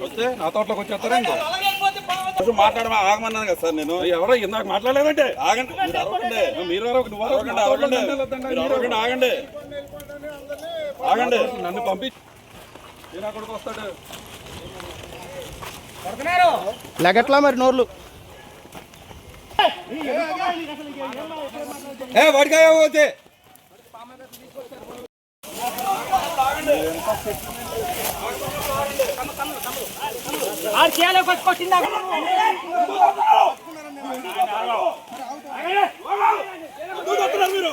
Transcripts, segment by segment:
వస్తే నా తోటలోకి వచ్చేస్తారా ఇంకో కొంచెం మాట్లాడమా ఆగమన్నాను కదా సార్ నేను ఎవరో ఇందాక మాట్లాడలేదంటే ఆగండి మీరు అరవకండి మీరు అరవకండి నువ్వు అరవకండి అరవకండి మీరు అరవకండి ఆగండి ఆగండి నన్ను పంపి నేను అక్కడికి వస్తాడు లెగట్లా మరి నోర్లు. ఏ వాడికాయ పోతే ఆడు చేయాలి కొట్టిందా ఎందుకు వస్తున్నారు మీరు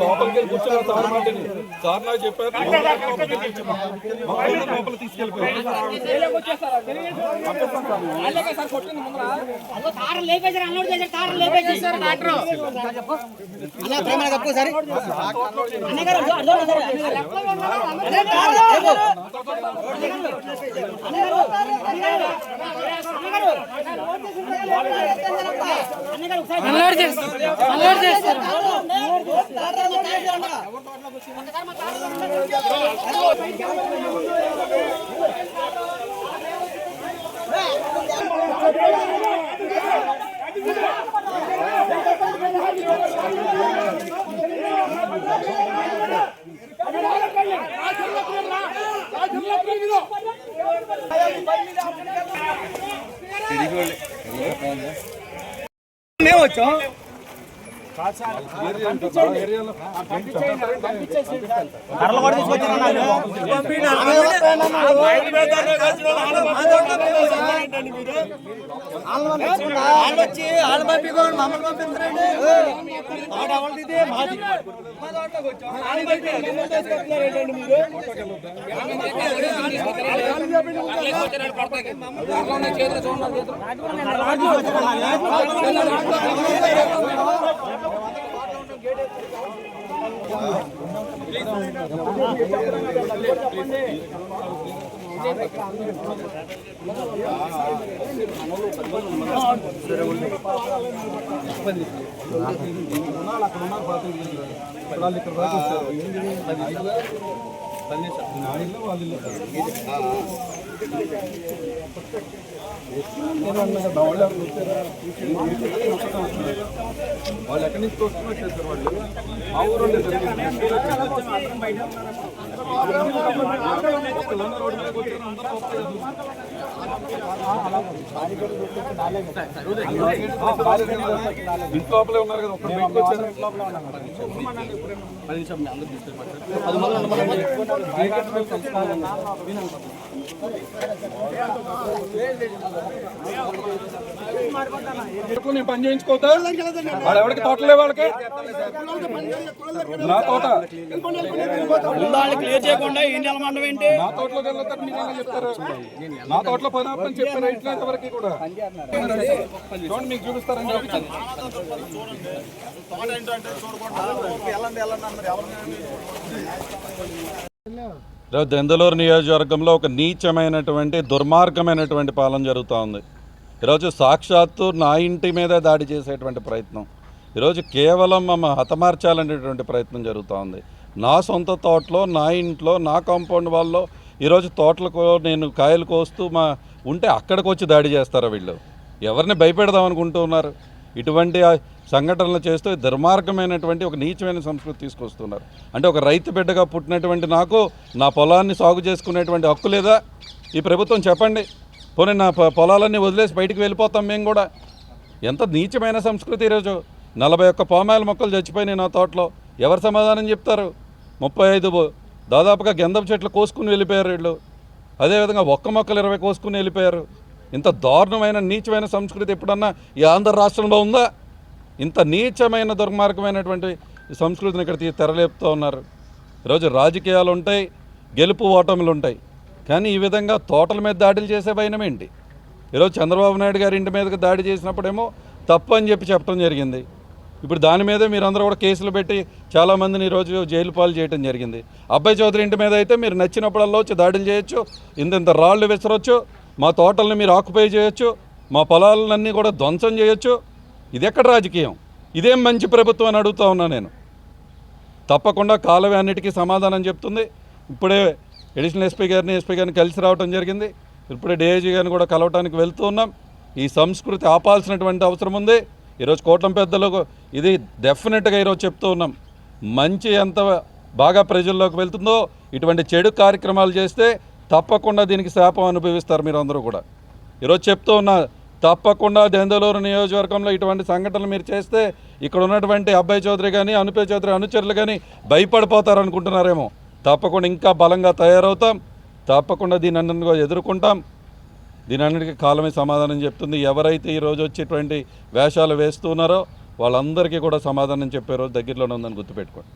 లోపలికి కూర్చున్నారు సార్ మాటని సార్ నాకు చెప్పారు లోపల తీసుకెళ్ళిపోయారు తారం లేపేసారు అన్లోడ్ చేశారు తారం లేపేసేసారు డాక్టర్. అన్న ప్రేమ కప్పు సరే అన్నగారు అన్లోడ్ చేస్తారు అన్లోడ్ చేస్తారు మేము వచ్చాం వచ్చి వాళ్ళు పంపించుకోండి మమ్మల్ని పంపిస్తారండి తోట ఎవరిది మాది మా తోటలోకి వచ్చాం వాళ్ళు పంపించారు మమ్మల్ని తీసుకొస్తున్నారండి మీరు వాళ్ళు ఇక్కడ దాకా వచ్చారు నా ఇల్లు వాళ్ళ ఇల్లు వాళ్ళు ఎక్కడి నుంచి వస్తున్నారు చేస్తారు వాళ్ళు ఆ ఊరు ఇంట్లోపలే ఉన్నారు కదా ఒక్కరు బయటకు వచ్చారు నేను పని చేయించుకోవద్దా? వాడు ఎవరికి తోటలే వాళ్ళకి? నా తోట. క్లియర్ చేయకుండా ఏం నిలమండం ఏంటి? నా తోటలోకి వెళ్ళొద్దని ఎలా చెప్తారు? నా తోటలో పని ఆపని చెప్పారు ఇట్లా ఎవరికి కూడా? చూడండి మీకు చూపిస్తారని చూపించండి దెందలూరు నియోజకవర్గంలో ఒక నీచమైనటువంటి దుర్మార్గమైనటువంటి పాలన జరుగుతూ ఉంది. ఈరోజు సాక్షాత్తు నా ఇంటి మీదే దాడి చేసేటువంటి ప్రయత్నం. ఈరోజు కేవలం మమ్మ హతమార్చాలనేటువంటి ప్రయత్నం జరుగుతూ ఉంది. నా సొంత తోటలో నా ఇంట్లో నా కాంపౌండ్ వాళ్ళలో ఈరోజు తోటలకు నేను కాయలు కోస్తూ మా ఉంటే అక్కడికి వచ్చి దాడి చేస్తారా వీళ్ళు? ఎవరిని భయపెడదాం అనుకుంటున్నారు ఇటువంటి సంఘటనలు చేస్తూ దుర్మార్గమైనటువంటి ఒక నీచమైన సంస్కృతి తీసుకొస్తున్నారు. అంటే ఒక రైతు బిడ్డగా పుట్టినటువంటి నాకు నా పొలాన్ని సాగు చేసుకునేటువంటి హక్కు లేదా? ఈ ప్రభుత్వం చెప్పండి. పోనీ నా పొలాలన్నీ వదిలేసి బయటికి వెళ్ళిపోతాం మేము కూడా. ఎంత నీచమైన సంస్కృతి ఈరోజు. నలభై ఒక్క పామాయిల మొక్కలు చచ్చిపోయినాయి నా తోటలో. ఎవరు సమాధానం చెప్తారు? ముప్పై ఐదు దాదాపుగా గంధం చెట్లు కోసుకుని వెళ్ళిపోయారు వీళ్ళు. అదేవిధంగా ఒక్క మొక్కలు ఇరవై కోసుకుని వెళ్ళిపోయారు. ఇంత దారుణమైన నీచమైన సంస్కృతి ఎప్పుడన్నా ఈ ఆంధ్ర రాష్ట్రంలో ఉందా? ఇంత నీచమైన దుర్మార్గమైనటువంటి సంస్కృతిని ఇక్కడ తీ- తెరలేపుతూ ఉన్నారు. ఈరోజు రాజకీయాలు ఉంటాయి గెలుపు ఓటములు ఉంటాయి. కానీ ఈ విధంగా తోటల మీద దాడులు చేసే భయం ఏంటి? ఈరోజు చంద్రబాబు నాయుడు గారి ఇంటి మీదకి దాడి చేసినప్పుడేమో తప్పు అని చెప్పి చెప్పడం జరిగింది. ఇప్పుడు దాని మీదే మీరందరూ కూడా కేసులు పెట్టి చాలామందిని ఈరోజు జైలు పాలు చేయడం జరిగింది. అబ్బాయి చౌదరి ఇంటి మీద అయితే మీరు నచ్చినప్పుడల్లా వచ్చి దాడులు చేయొచ్చు ఇంత రాళ్ళు విసరొచ్చు మా తోటల్ని మీరు ఆక్యుపై చేయొచ్చు మా పొలాలన్నీ కూడా ధ్వంసం చేయొచ్చు ఇది ఎక్కడ రాజకీయం? ఇదేం మంచి ప్రభుత్వం అని అడుగుతా ఉన్నా నేను. తప్పకుండా కాలవే అన్నిటికీ సమాధానం చెప్తుంది. ఇప్పుడే అడిషనల్ ఎస్పీ గారిని ఎస్పీ గారిని కలిసి రావడం జరిగింది. ఇప్పుడే డిఐజీ గారిని కూడా కలవటానికి వెళ్తూ ఉన్నాం. ఈ సంస్కృతి ఆపాల్సినటువంటి అవసరం ఉంది. ఈరోజు కోటం పెద్దలకు ఇది డెఫినెట్గా ఈరోజు చెప్తూ ఉన్నాం. మంచి ఎంత బాగా ప్రజల్లోకి వెళ్తుందో ఇటువంటి చెడు కార్యక్రమాలు చేస్తే తప్పకుండా దీనికి శాపం అనుభవిస్తారు మీరు అందరూ కూడా. ఈరోజు చెప్తూ ఉన్నా తప్పకుండా దెందలూరు నియోజకవర్గంలో ఇటువంటి సంఘటనలు మీరు చేస్తే ఇక్కడ ఉన్నటువంటి అబ్బాయి చౌదరి కానీ అనుపే చౌదరి అనుచరులు కానీ భయపడిపోతారనుకుంటున్నారేమో. తప్పకుండా ఇంకా బలంగా తయారవుతాం. తప్పకుండా దీని అన్నింటినీ ఎదుర్కొంటాం. దీని అన్నిటికీ కాలమే సమాధానం చెప్తుంది. ఎవరైతే ఈరోజు వచ్చేటువంటి వేషాలు వేస్తున్నారో వాళ్ళందరికీ కూడా సమాధానం చెప్పే రోజు దగ్గరలోనే ఉందని గుర్తుపెట్టుకోండి.